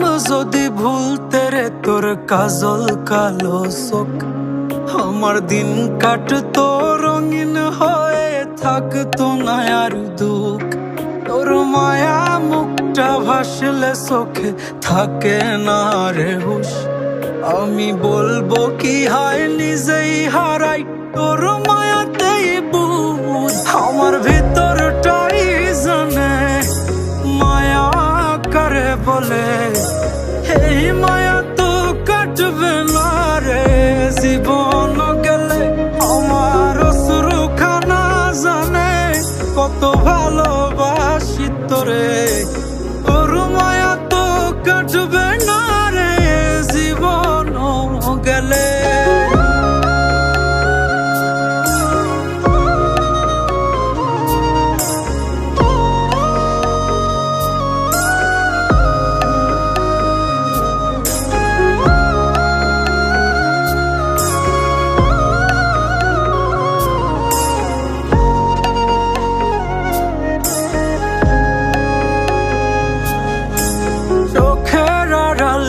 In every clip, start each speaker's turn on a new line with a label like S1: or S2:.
S1: নাম যদি ভুলতে রে, তোর কাজল কালো চোখ আমার দিন কাটতো, রঙিন হয়ে থাকতো না আর দুঃখ। তোর মায়া মুখটা ভাসলে চোখে থাকে না রে হুশ। আমি বলব কি হয়, নিজেই হারাই তোর মায়াতেই বুঝ। আমার ভিতরটাই জানে, মায়া করে বলে?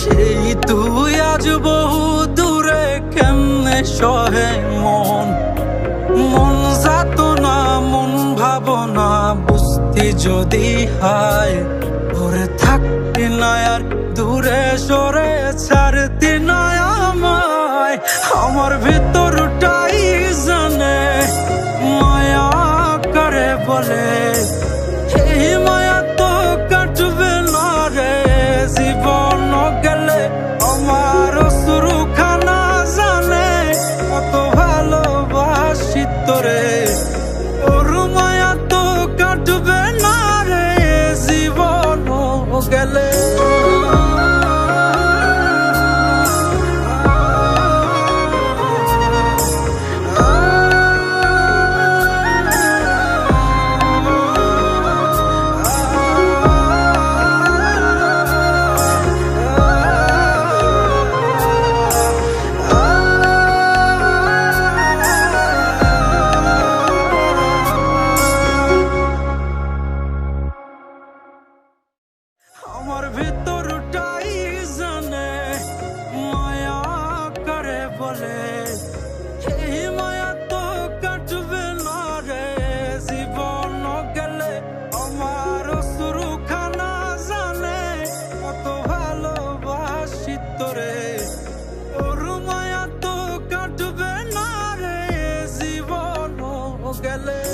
S1: সেই তুই আজ বহু দূরে কেমনে সহে মন? মন যাত না মন ভাবনা, বুঝতি যদি হায় ওরে থাকতি না আর দূরে সরে ছাড়তি না আমায়। আমার ভিতরটাই জানে, মায়া করে বলে? হে মায়া আমার got love.